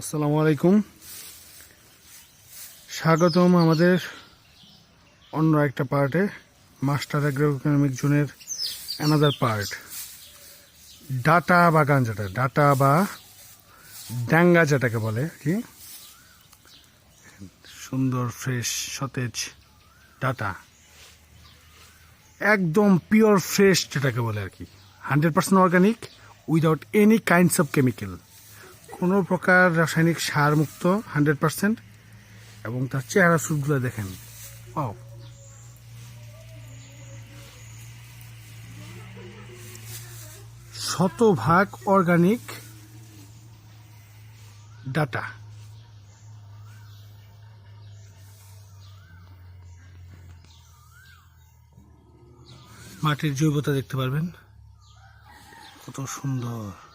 আসসালামু আলাইকুম। স্বাগতম আমাদের অন্য একটা পার্টে মাস্টার অ্যাগ্রো ইকোনমিক জোনের অ্যানাদার পার্ট ডাটা বাগান যেটা ডাটা বা ডাঙ্গা যেটাকে বলে, কি? সুন্দর ফ্রেশ সতেজ ডাটা। একদম পিওর ফ্রেশ যেটাকে বলে আর কি। Hundred percent organic without any kinds of chemical কোনো প্রকার রাসায়নিক সার মুক্ত, হান্ড্রেড পার্সেন্ট, এবং তার চেহারা সুটগুলো দেখেন। ও শতভাগ অর্গানিক ডাটা। মাটির জৈবতা দেখতে পারবেন। কত সুন্দর।